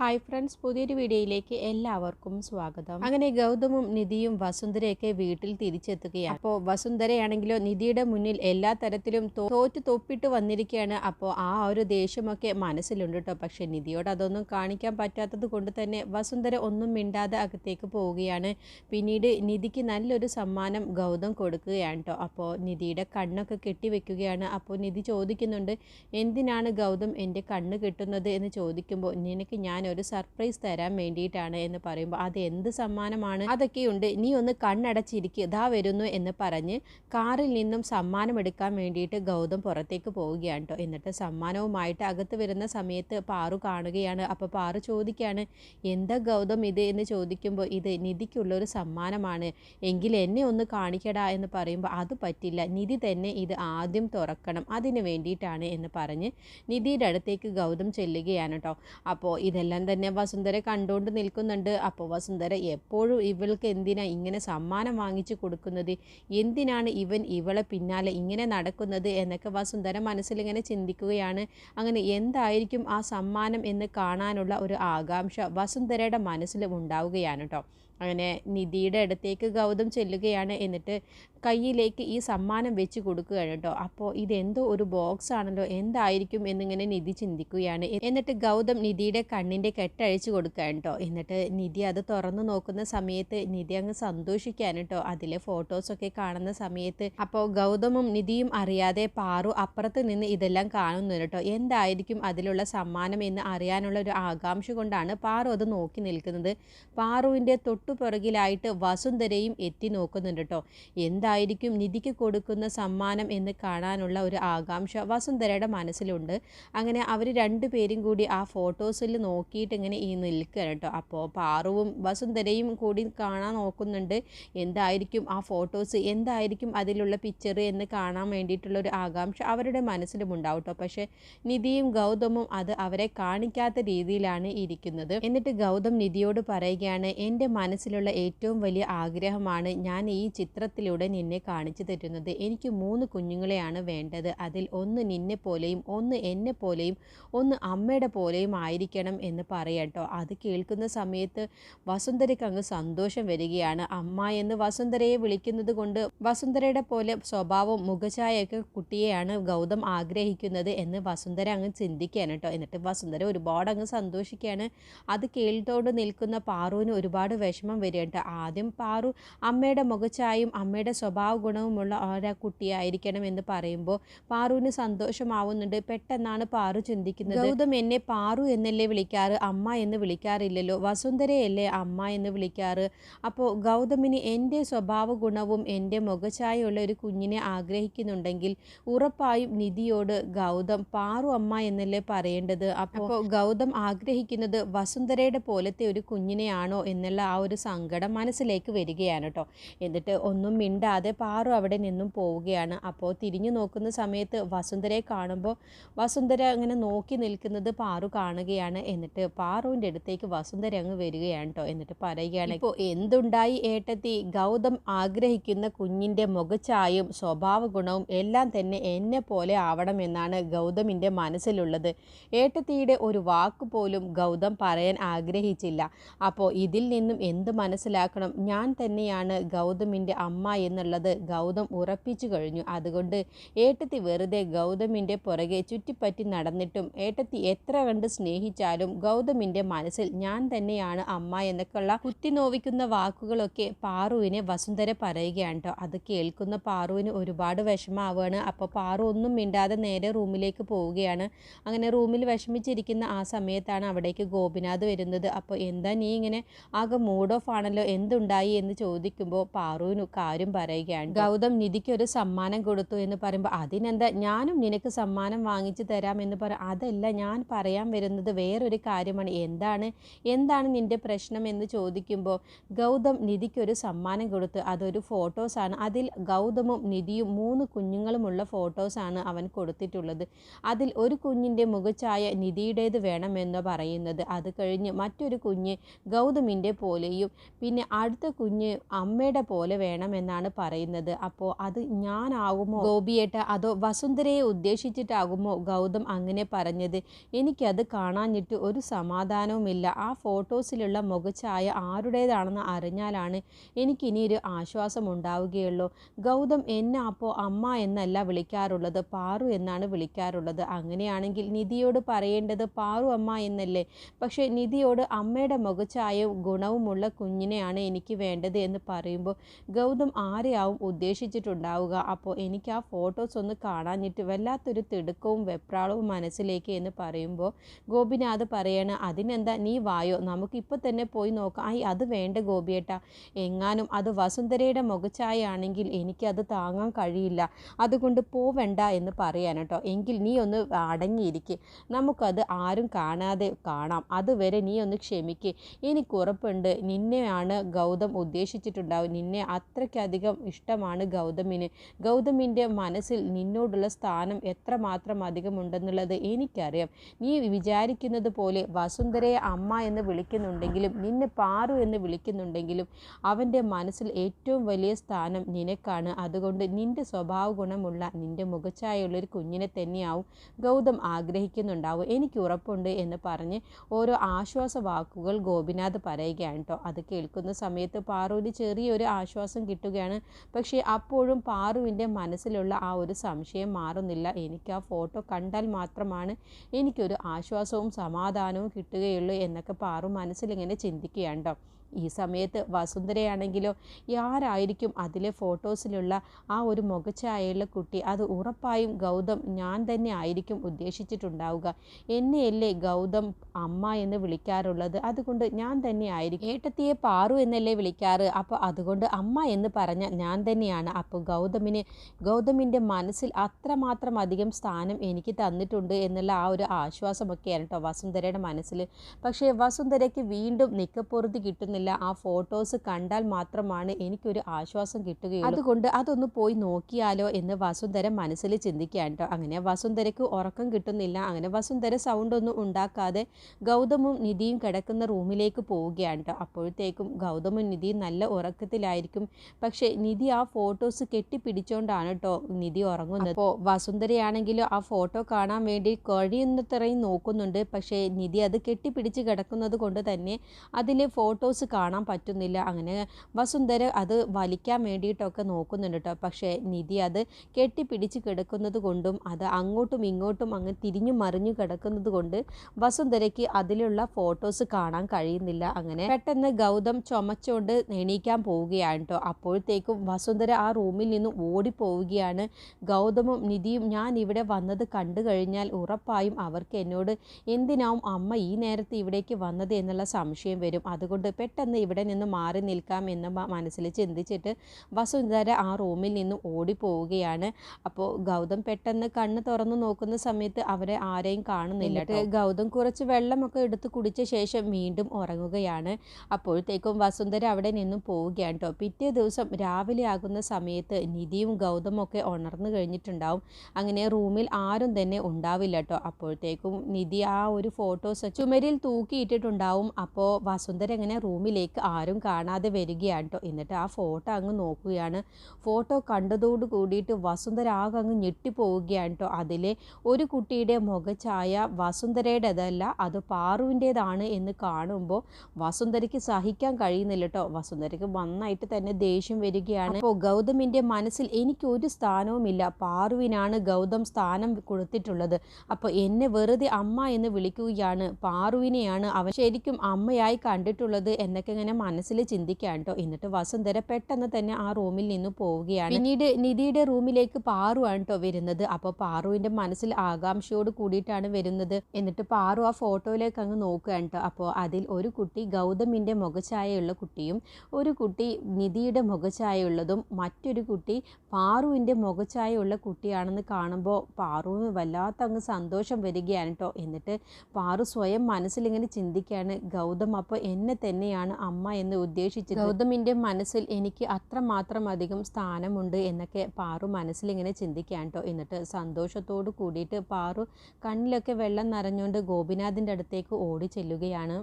Hi friends പുതിയൊരു വീഡിയോയിലേക്ക് എല്ലാവർക്കും സ്വാഗതം. അങ്ങനെ ഗൗതമും നിധിയും വസുന്ധരയൊക്കെ വീട്ടിൽ തിരിച്ചെത്തുകയാണ്. അപ്പോൾ വസുന്ധരയാണെങ്കിലോ നിധിയുടെ മുന്നിൽ എല്ലാ തരത്തിലും തോറ്റ് തൊപ്പിട്ട് വന്നിരിക്കുകയാണ് അപ്പോൾ ആ ഒരു ദേഷ്യമൊക്കെ മനസ്സിലുണ്ട് കേട്ടോ പക്ഷെ നിധിയോട് അതൊന്നും കാണിക്കാൻ പറ്റാത്തത് കൊണ്ട് തന്നെ വസുന്ധര ഒന്നും മിണ്ടാതെ അകത്തേക്ക് പോവുകയാണ്. പിന്നീട് നിധിക്ക് നല്ലൊരു സമ്മാനം ഗൗതം കൊടുക്കുകയാണ് കേട്ടോ അപ്പോൾ നിധിയുടെ കണ്ണൊക്കെ കെട്ടിവെക്കുകയാണ്. അപ്പോൾ നിധി ചോദിക്കുന്നുണ്ട് എന്തിനാണ് ഗൗതം എന്റെ കണ്ണ് കെട്ടുന്നത് എന്ന് ചോദിക്കുമ്പോൾ നിനക്ക് ഞാൻ ഒരു സർപ്രൈസ് തരാൻ വേണ്ടിയിട്ടാണ് എന്ന് പറയുമ്പോൾ അത് എന്ത് സമ്മാനമാണ്? അതൊക്കെയുണ്ട്. നീ ഒന്ന് കണ്ണടച്ചിരിക്കുക ഇതാ വരുന്നു എന്ന് പറഞ്ഞ് കാറിൽ നിന്നും സമ്മാനം എടുക്കാൻ വേണ്ടിയിട്ട് ഗൗതം പുറത്തേക്ക് പോവുകയാണ് കേട്ടോ എന്നിട്ട് സമ്മാനവുമായിട്ട് അകത്ത് വരുന്ന സമയത്ത് പാറു കാണുകയാണ്. അപ്പോൾ പാറു ചോദിക്കുകയാണ് എന്താ ഗൗതം ഇത്? എന്ന് ചോദിക്കുമ്പോൾ ഇത് നിധിക്കുള്ള ഒരു സമ്മാനമാണ്. എങ്കിൽ എന്നെ ഒന്ന് കാണിക്കടാ എന്ന് പറയുമ്പോൾ അത് പറ്റില്ല. നിധി തന്നെ ഇത് ആദ്യം തുറക്കണം. അതിന് വേണ്ടിയിട്ടാണ് എന്ന് പറഞ്ഞ് നിധിയുടെ അടുത്തേക്ക് ഗൗതം ചെല്ലുകയാണ് കേട്ടോ അപ്പോൾ ഇതെല്ലാം തന്നെ വസുന്ധര കണ്ടുകൊണ്ട് നിൽക്കുന്നുണ്ട്. അപ്പോൾ വസുന്ധര എപ്പോഴും ഇവൾക്ക് എന്തിനാ ഇങ്ങനെ സമ്മാനം വാങ്ങിച്ചു കൊടുക്കുന്നത്? എന്തിനാണ് ഇവൻ ഇവളെ പിന്നാലെ ഇങ്ങനെ നടക്കുന്നത് എന്നൊക്കെ വസുന്ധര മനസ്സിലിങ്ങനെ ചിന്തിക്കുകയാണ്. അങ്ങനെ എന്തായിരിക്കും ആ സമ്മാനം എന്ന് കാണാനുള്ള ഒരു ആകാംക്ഷ വസുന്ധരയുടെ മനസ്സിൽ ഉണ്ടാവുകയാണ് കേട്ടോ അങ്ങനെ നിധിയുടെ അടുത്തേക്ക് ഗൗതം ചെല്ലുകയാണ്. എന്നിട്ട് കയ്യിലേക്ക് ഈ സമ്മാനം വെച്ച് കൊടുക്കുകയാണ് കേട്ടോ. അപ്പോൾ ഇതെന്തോ ഒരു ബോക്സ് ആണല്ലോ. എന്തായിരിക്കും എന്നിങ്ങനെ നിധി ചിന്തിക്കുകയാണ്. എന്നിട്ട് ഗൗതം നിധിയുടെ കണ്ണിന്റെ കെട്ടഴിച്ചു കൊടുക്കുകയാണ് കേട്ടോ. എന്നിട്ട് നിധി അത് തുറന്നു നോക്കുന്ന സമയത്ത് നിധി അങ്ങ് സന്തോഷിക്കാൻ കേട്ടോ. അതിലെ ഫോട്ടോസൊക്കെ കാണുന്ന സമയത്ത് അപ്പോൾ ഗൗതമും നിധിയും അറിയാതെ പാറു അപ്പുറത്ത് നിന്ന് ഇതെല്ലാം കാണുന്നു കേട്ടോ. എന്തായിരിക്കും അതിലുള്ള സമ്മാനം എന്ന് അറിയാനുള്ള ഒരു ആകാംക്ഷ കൊണ്ടാണ് പാറു അത് നോക്കി നിൽക്കുന്നത്. പാറുവിന്റെ തൊട്ടു പുറകിലായിട്ട് വസുന്ധരയും എത്തി നോക്കുന്നുണ്ട് കേട്ടോ എന്തായിരിക്കും നിധിക്ക് കൊടുക്കുന്ന സമ്മാനം എന്ന് കാണാനുള്ള ഒരു ആകാംക്ഷ വസുന്ധരയുടെ മനസ്സിലുണ്ട്. അങ്ങനെ അവർ രണ്ടുപേരും കൂടി ആ ഫോട്ടോസിൽ നോക്കിയിട്ട് ഇങ്ങനെ ഈ നിൽക്കുകയാണ് കേട്ടോ അപ്പോൾ പാറുവും വസുന്ധരയും കൂടി കാണാൻ നോക്കുന്നുണ്ട്. എന്തായിരിക്കും ആ ഫോട്ടോസ്? എന്തായിരിക്കും അതിലുള്ള പിക്ചർ എന്ന് കാണാൻ വേണ്ടിയിട്ടുള്ള ഒരു ആകാംക്ഷ അവരുടെ മനസ്സിലും ഉണ്ടാവും കേട്ടോ പക്ഷേ നിധിയും ഗൗതമും അത് അവരെ കാണിക്കാത്ത രീതിയിലാണ് ഇരിക്കുന്നത്. എന്നിട്ട് ഗൗതം നിധിയോട് പറയുകയാണ് എന്റെ മനസ്സിലുള്ള ഏറ്റവും വലിയ ആഗ്രഹമാണ് ഞാൻ ഈ ചിത്രത്തിലൂടെ നിന്നെ കാണിച്ചു തരുന്നത്. എനിക്ക് മൂന്ന് കുഞ്ഞുങ്ങളെയാണ് വേണ്ടത്. അതിൽ ഒന്ന് നിന്നെ പോലെയും ഒന്ന് എന്നെ പോലെയും ഒന്ന് അമ്മയുടെ പോലെയും ആയിരിക്കണം എന്ന് പറയട്ടോ അത് കേൾക്കുന്ന സമയത്ത് വസുന്ധരയ്ക്ക് അങ്ങ് സന്തോഷം വരികയാണ്. അമ്മ എന്ന് വസുന്ധരയെ വിളിക്കുന്നത് കൊണ്ട് വസുന്ധരയുടെ പോലെ സ്വഭാവം മുഖഛായൊക്കെ കുട്ടിയെയാണ് ഗൗതം ആഗ്രഹിക്കുന്നത് എന്ന് വസുന്ധര അങ്ങ് ചിന്തിക്കുകയാണ് കേട്ടോ. എന്നിട്ട് വസുന്ധര ഒരുപാട് അങ്ങ് സന്തോഷിക്കുകയാണ്. അത് കേൾത്തോണ്ട് നിൽക്കുന്ന പാറുവിന് ഒരുപാട് വിഷമം വരികയുണ്ട് ആദ്യം പാറു അമ്മയുടെ മുഖച്ചായും അമ്മയുടെ സ്വഭാവ ഗുണവുമുള്ള ഒരാ കുട്ടിയായിരിക്കണം എന്ന് പറയുമ്പോൾ പാറുവിന് സന്തോഷമാവുന്നുണ്ട്. പെട്ടെന്നാണ് പാറു ചിന്തിക്കുന്നത്. ഗൗതം എന്നെ പാറു എന്നല്ലേ വിളിക്കാറ്? അമ്മ എന്ന് വിളിക്കാറില്ലല്ലോ. വസുന്ധരയല്ലേ അമ്മ എന്ന് വിളിക്കാറ്? അപ്പോൾ ഗൗതമിന് എന്റെ സ്വഭാവ ഗുണവും എന്റെ മുഖഛായുള്ള ഒരു കുഞ്ഞിനെ ആഗ്രഹിക്കുന്നുണ്ടെങ്കിൽ ഉറപ്പായും നിധിയോട് ഗൗതം പാറു അമ്മ എന്നല്ലേ പറയേണ്ടത്? അപ്പോൾ ഗൗതം ആഗ്രഹിക്കുന്നത് വസുന്ധരയുടെ പോലത്തെ ഒരു കുഞ്ഞിനെയാണോ എന്നുള്ള ആ ഒരു സങ്കടം മനസ്സിലേക്ക് വരികയാണ് കേട്ടോ. എന്നിട്ട് ഒന്നും മിണ്ടാതെ പാറു അവിടെ നിന്നും പോവുകയാണ്. അപ്പോൾ തിരിഞ്ഞു നോക്കുന്ന സമയത്ത് വസുന്ധരയെ കാണുമ്പോൾ വസുന്ധര അങ്ങനെ നോക്കി നിൽക്കുന്നത് പാറു കാണുകയാണ്. എന്നിട്ട് പാറുവിന്റെ അടുത്തേക്ക് വസുന്ധര അങ്ങ് വരികയാണ് കേട്ടോ. എന്നിട്ട് പറയുകയാണ് ഇപ്പോൾ എന്തുണ്ടായി ഏട്ടത്തി? ഗൗതം ആഗ്രഹിക്കുന്ന കുഞ്ഞിന്റെ മുഖച്ചായും സ്വഭാവ ഗുണവും എല്ലാം തന്നെ എന്നെ പോലെ ആവണമെന്നാണ് ഗൗതമിന്റെ മനസ്സിലുള്ളത്. ഏട്ടത്തിയുടെ ഒരു വാക്ക് പോലും ഗൗതം പറയാൻ ആഗ്രഹിച്ചില്ല. അപ്പോൾ ഇതിൽ നിന്നും എന്ത് മനസ്സിലാക്കണം. ഞാൻ തന്നെയാണ് ഗൗതമിന്റെ അമ്മ എന്നുള്ളത് ഗൗതം ഉറപ്പിച്ചു കഴിഞ്ഞു. അതുകൊണ്ട് ഏട്ടത്തി വെറുതെ ഗൗതമിന്റെ പുറകെ ചുറ്റിപ്പറ്റി നടന്നിട്ടും ഏട്ടത്തി എത്ര കണ്ട് സ്നേഹിച്ചാലും ഗൗതമിന്റെ മനസ്സിൽ ഞാൻ തന്നെയാണ് അമ്മ എന്നൊക്കെയുള്ള കുത്തിനോവിക്കുന്ന വാക്കുകളൊക്കെ പാറുവിനെ വസുന്ധര പറയുകയാണ് കേട്ടോ. അത് കേൾക്കുന്ന പാറുവിന് ഒരുപാട് വിഷമാവുകയാണ് അപ്പോൾ പാറു ഒന്നും മിണ്ടാതെ നേരെ റൂമിലേക്ക് പോവുകയാണ്. അങ്ങനെ റൂമിൽ വിഷമിച്ചിരിക്കുന്ന ആ സമയത്താണ് അവിടേക്ക് ഗോപിനാഥ് വരുന്നത്. അപ്പോൾ എന്താ നീ ഇങ്ങനെ ആകെ മൂഡ് ഓഫ് ആണല്ലോ എന്തുണ്ടായി എന്ന് ചോദിക്കുമ്പോൾ പാറുവിന് കാര്യം പറയുകയാണ്. ഗൗതം നിധിക്ക് ഒരു സമ്മാനം കൊടുത്തു എന്ന് പറയുമ്പോൾ അതിനെന്താ ഞാനും നിനക്ക് സമ്മാനം വാങ്ങിച്ചു തരാം എന്ന് പറ അതല്ല ഞാൻ പറയാൻ വരുന്നത് വേറൊരു കാര്യമാണ്. എന്താണ്? എന്താണ് നിന്റെ പ്രശ്നം എന്ന് ചോദിക്കുമ്പോൾ ഗൗതം നിധിക്കൊരു സമ്മാനം കൊടുത്തു അതൊരു ഫോട്ടോസാണ് അതിൽ ഗൗതമും നിധിയും മൂന്ന് കുഞ്ഞുങ്ങളുമുള്ള ഫോട്ടോസാണ് അവൻ കൊടുത്തിട്ടുള്ളത്. അതിൽ ഒരു കുഞ്ഞിന്റെ മുഖച്ചായ നിധിയുടേത് വേണമെന്ന് പറയുന്നത്. അത് കഴിഞ്ഞ് മറ്റൊരു കുഞ്ഞ് ഗൗതമിന്റെ പോലെയും ചെയ്യും. പിന്നെ അടുത്ത കുഞ്ഞ് അമ്മയുടെ പോലെ വേണമെന്നാണ് പറയുന്നത്. അപ്പോൾ അത് ഞാനാകുമോ ഗോപിയേട്ട? അതോ വസുന്ധരയെ ഉദ്ദേശിച്ചിട്ടാകുമോ ഗൗതം അങ്ങനെ പറഞ്ഞത്? എനിക്കത് കാണാഞ്ഞിട്ട് ഒരു സമാധാനവുമില്ല. ആ ഫോട്ടോസിലുള്ള മുഖഛായ ആരുടേതാണെന്ന് അറിഞ്ഞാലാണ് എനിക്കിനി ഒരു ആശ്വാസം ഉണ്ടാവുകയുള്ളൂ. ഗൗതം എന്നെ അപ്പോൾ അമ്മ എന്നല്ല വിളിക്കാറുള്ളത്. പാറു എന്നാണ് വിളിക്കാറുള്ളത്. അങ്ങനെയാണെങ്കിൽ നിധിയോട് പറയേണ്ടത് പാറു അമ്മ എന്നല്ലേ? പക്ഷേ നിധിയോട് അമ്മയുടെ മുഖഛായവും ഗുണവുമുള്ള കുഞ്ഞിനെയാണ് എനിക്ക് വേണ്ടത് എന്ന് പറയുമ്പോൾ ഗൗതം ആരെയാവും ഉദ്ദേശിച്ചിട്ടുണ്ടാവുക? അപ്പോൾ എനിക്ക് ആ ഫോട്ടോസ് ഒന്ന് കാണാഞ്ഞിട്ട് വല്ലാത്തൊരു തിടുക്കവും വെപ്രാളവും മനസ്സിലേക്ക് എന്ന് പറയുമ്പോൾ ഗോപിനാഥ് പറയണ അതിനെന്താ നീ വായോ? നമുക്കിപ്പോൾ തന്നെ പോയി നോക്കാം. ഐ അത് വേണ്ട ഗോപിയേട്ട. എങ്ങാനും അത് വസുന്ധരയുടെ മുഖച്ചായാണെങ്കിൽ എനിക്കത് താങ്ങാൻ കഴിയില്ല. അതുകൊണ്ട് പോവണ്ട എന്ന് പറയാൻ കേട്ടോ. എങ്കിൽ നീ ഒന്ന് അടങ്ങിയിരിക്കെ. നമുക്കത് ആരും കാണാതെ കാണാം. അതുവരെ നീ ഒന്ന് ക്ഷമിക്ക്. എനിക്ക് ഉറപ്പുണ്ട്. നിന്നെയാണ് ഗൗതം ഉദ്ദേശിച്ചിട്ടുണ്ടാവും നിന്നെ അത്രയ്ക്കധികം ഇഷ്ടമാണ് ഗൗതമിന്. ഗൗതമിന്റെ മനസ്സിൽ നിന്നോടുള്ള സ്ഥാനം എത്രമാത്രം അധികമുണ്ടെന്നുള്ളത് എനിക്കറിയാം. നീ വിചാരിക്കുന്നത് പോലെ വസുന്ധരയെ അമ്മ എന്ന് വിളിക്കുന്നുണ്ടെങ്കിലും നിന്നെ പാറു എന്ന് വിളിക്കുന്നുണ്ടെങ്കിലും അവന്റെ മനസ്സിൽ ഏറ്റവും വലിയ സ്ഥാനം നിനക്കാണ്. അതുകൊണ്ട് നിന്റെ സ്വഭാവ ഗുണമുള്ള നിന്റെ മുഖച്ചായുള്ളൊരു കുഞ്ഞിനെ തന്നെയാവും ഗൗതം ആഗ്രഹിക്കുന്നുണ്ടാവും എനിക്ക് ഉറപ്പുണ്ട് എന്ന് പറഞ്ഞ് ഓരോ ആശ്വാസ വാക്കുകൾ ഗോപിനാഥ് പറയുകയാണ് കേട്ടോ. അത് കേൾക്കുന്ന സമയത്ത് പാറുവിന് ചെറിയൊരു ആശ്വാസം കിട്ടുകയാണ്. പക്ഷേ അപ്പോഴും പാറുവിന്റെ മനസ്സിലുള്ള ആ ഒരു സംശയം മാറുന്നില്ല. എനിക്ക് ആ ഫോട്ടോ കണ്ടാൽ മാത്രമാണ് എനിക്കൊരു ആശ്വാസവും സമാധാനവും കിട്ടുകയുള്ളൂ എന്നൊക്കെ പാറു മനസ്സിലിങ്ങനെ ചിന്തിക്കുകയാണ് കേട്ടോ ഈ സമയത്ത് വസുന്ധരയാണെങ്കിലോ ആരായിരിക്കും അതിലെ ഫോട്ടോസിലുള്ള ആ ഒരു മുഖച്ചായുള്ള കുട്ടി അത് ഉറപ്പായും ഗൗതം ഞാൻ തന്നെ ആയിരിക്കും ഉദ്ദേശിച്ചിട്ടുണ്ടാവുക. എന്നെയല്ലേ ഗൗതം അമ്മ എന്ന് വിളിക്കാറുള്ളത്? അതുകൊണ്ട് ഞാൻ തന്നെ ആയിരിക്കും. ഏട്ടത്തിയെ പാറു എന്നല്ലേ വിളിക്കാറ്? അപ്പോൾ അതുകൊണ്ട് അമ്മ എന്ന് പറഞ്ഞ ഞാൻ തന്നെയാണ്. അപ്പോൾ ഗൗതമിന് ഗൗതമിന്റെ മനസ്സിൽ അത്രമാത്രം അധികം സ്ഥാനം എനിക്ക് തന്നിട്ടുണ്ട് എന്നുള്ള ആ ഒരു ആശ്വാസമൊക്കെയാണ് കേട്ടോ വസുന്ധരയുടെ മനസ്സിൽ. പക്ഷേ വസുന്ധരയ്ക്ക് വീണ്ടും നിക്കപ്പൊറുതി കിട്ടുന്നില്ല ആ ഫോട്ടോസ് കണ്ടാൽ മാത്രമാണ് എനിക്കൊരു ആശ്വാസം കിട്ടുകയുള്ളൂ. അതുകൊണ്ട് അതൊന്ന് പോയി നോക്കിയാലോ എന്ന് വസുന്ധര മനസ്സിൽ ചിന്തിക്കുകയാണ് കേട്ടോ അങ്ങനെ വസുന്ധരയ്ക്ക് ഉറക്കം കിട്ടുന്നില്ല. അങ്ങനെ വസുന്ധര സൗണ്ട് ഒന്നും ഉണ്ടാക്കാതെ ഗൗതമും നിധിയും കിടക്കുന്ന റൂമിലേക്ക് പോവുകയാണ് കേട്ടോ അപ്പോഴത്തേക്കും ഗൗതമും നിധിയും നല്ല ഉറക്കത്തിലായിരിക്കും. പക്ഷേ നിധി ആ ഫോട്ടോസ് കെട്ടിപ്പിടിച്ചോണ്ടാണ് കേട്ടോ നിധി ഉറങ്ങുന്നത്. അപ്പോൾ വസുന്ധരയാണെങ്കിലും ആ ഫോട്ടോ കാണാൻ വേണ്ടി കഴിയുന്നത്രയും നോക്കുന്നുണ്ട്. പക്ഷേ നിധി അത് കെട്ടിപ്പിടിച്ച് കിടക്കുന്നത് കൊണ്ട് തന്നെ അതിലെ ഫോട്ടോസ് കാണാൻ പറ്റുന്നില്ല. അങ്ങനെ വസുന്ധര അത് വലിക്കാൻ വേണ്ടിയിട്ടൊക്കെ നോക്കുന്നുണ്ട് കേട്ടോ പക്ഷേ നിധി അത് കെട്ടിപ്പിടിച്ച് കിടക്കുന്നത് കൊണ്ടും അത് അങ്ങോട്ടും ഇങ്ങോട്ടും അങ്ങ് തിരിഞ്ഞു മറിഞ്ഞു കിടക്കുന്നത് കൊണ്ട് വസുന്ധരയ്ക്ക് അതിലുള്ള ഫോട്ടോസ് കാണാൻ കഴിയുന്നില്ല. അങ്ങനെ പെട്ടെന്ന് ഗൗതം ചുമച്ചുകൊണ്ട് എണീക്കാൻ പോവുകയാണ് കേട്ടോ അപ്പോഴത്തേക്കും വസുന്ധര ആ റൂമിൽ നിന്ന് ഓടിപ്പോവുകയാണ്. ഗൗതമും നിധിയും ഞാൻ ഇവിടെ വന്നത് കണ്ടു കഴിഞ്ഞാൽ ഉറപ്പായും അവർക്ക് എന്നോട് എന്തിനാവും അമ്മ ഈ നേരത്തെ ഇവിടേക്ക് വന്നത്? എന്നുള്ള സംശയം വരും. അതുകൊണ്ട് പെട്ടെന്ന് ഇവിടെ നിന്ന് മാറി നിൽക്കാം എന്ന് മനസ്സിൽ ചിന്തിച്ചിട്ട് വസുന്ധര ആ റൂമിൽ നിന്ന് ഓടിപ്പോവുകയാണ്. അപ്പോൾ ഗൗതം പെട്ടെന്ന് കണ്ണ് തുറന്നു നോക്കുന്ന സമയത്ത് അവരെ ആരെയും കാണുന്നില്ല. ഗൗതം കുറച്ച് വെള്ളമൊക്കെ എടുത്ത് കുടിച്ച ശേഷം വീണ്ടും ഉറങ്ങുകയാണ്. അപ്പോഴത്തേക്കും വസുന്ധര അവിടെ നിന്നും പോവുകയാണ് കേട്ടോ. പിറ്റേ ദിവസം രാവിലെ ആകുന്ന സമയത്ത് നിധിയും ഗൗതമൊക്കെ ഉണർന്നു കഴിഞ്ഞിട്ടുണ്ടാവും. അങ്ങനെ റൂമിൽ ആരും തന്നെ ഉണ്ടാവില്ല കേട്ടോ. അപ്പോഴത്തേക്കും നിധി ആ ഒരു ഫോട്ടോസ് ചുമരിൽ തൂക്കിയിട്ടിട്ടുണ്ടാവും. അപ്പോൾ വസുന്ധര ഇങ്ങനെ റൂമിലേക്ക് ആരും കാണാതെ വരികയാണ് കേട്ടോ എന്നിട്ട് ആ ഫോട്ടോ അങ്ങ് നോക്കുകയാണ്. ഫോട്ടോ കണ്ടതോട് കൂടിയിട്ട് വസുന്ധര ആകെ അങ്ങ് ഞെട്ടിപ്പോവുകയാണ് കേട്ടോ അതിലെ ഒരു കുട്ടിയുടെ മുഖഛായ വസുന്ധരയുടേതല്ല അത് പാറുവിന്റേതാണ് എന്ന് കാണുമ്പോൾ വസുന്ധരയ്ക്ക് സഹിക്കാൻ കഴിയുന്നില്ല കേട്ടോ വസുന്ധരയ്ക്ക് നന്നായിട്ട് തന്നെ ദേഷ്യം വരികയാണ്. അപ്പോൾ ഗൗതമിന്റെ മനസ്സിൽ എനിക്ക് ഒരു സ്ഥാനവുമില്ല. പാറുവിനാണ് ഗൗതം സ്ഥാനം കൊടുത്തിട്ടുള്ളത്. അപ്പോൾ എന്നെ വെറുതെ അമ്മ എന്ന് വിളിക്കുകയാണ്. പാറുവിനെയാണ് അവൻ ശരിക്കും അമ്മയായി കണ്ടിട്ടുള്ളത് എന്നൊക്കെ ഇങ്ങനെ മനസ്സിൽ ചിന്തിക്കാൻ കേട്ടോ. എന്നിട്ട് വസുന്ധര പെട്ടെന്ന് തന്നെ ആ റൂമിൽ നിന്ന് പോവുകയാണ്. പിന്നീട് നിധിയുടെ റൂമിലേക്ക് പാറു ആണ് കേട്ടോ വരുന്നത്. അപ്പോൾ പാറുവിന്റെ മനസ്സിൽ ആകാംക്ഷയോട് കൂടിയിട്ടാണ് വരുന്നത്. എന്നിട്ട് പാറു ആ ഫോട്ടോയിലേക്ക് അങ്ങ് നോക്കുകയാണ് കേട്ടോ അപ്പോൾ അതിൽ ഒരു കുട്ടി ഗൗതമിന്റെ മുഖഛായയുള്ള കുട്ടിയും ഒരു കുട്ടി നിധിയുടെ മുഖഛായയുള്ളതും മറ്റൊരു കുട്ടി പാറുവിന്റെ മുഖഛായയുള്ള കുട്ടിയാണെന്ന് കാണുമ്പോൾ പാറുവിന് വല്ലാത്ത അങ്ങ് സന്തോഷം വരികയാണ് കേട്ടോ എന്നിട്ട് പാറു സ്വയം മനസ്സിലിങ്ങനെ ചിന്തിക്കുകയാണ് ഗൗതം അപ്പോൾ എന്നെ തന്നെയാണ് അമ്മ എന്ന് ഉദ്ദേശിച്ചത്. ഗൗതമിന്റെ മനസ്സിൽ എനിക്ക് അത്രമാത്രം അധികം സ്ഥാനമുണ്ട് എന്നൊക്കെ പാറു മനസ്സിലിങ്ങനെ ചിന്തിക്കാൻ കേട്ടോ എന്നിട്ട് സന്തോഷത്തോട് കൂടിയിട്ട് പാറു കണ്ണിലൊക്കെ വെള്ളം നിറഞ്ഞുകൊണ്ട് ഗോപിനാഥിന്റെ അടുത്തേക്ക് ഓടി ചെല്ലുകയാണ്.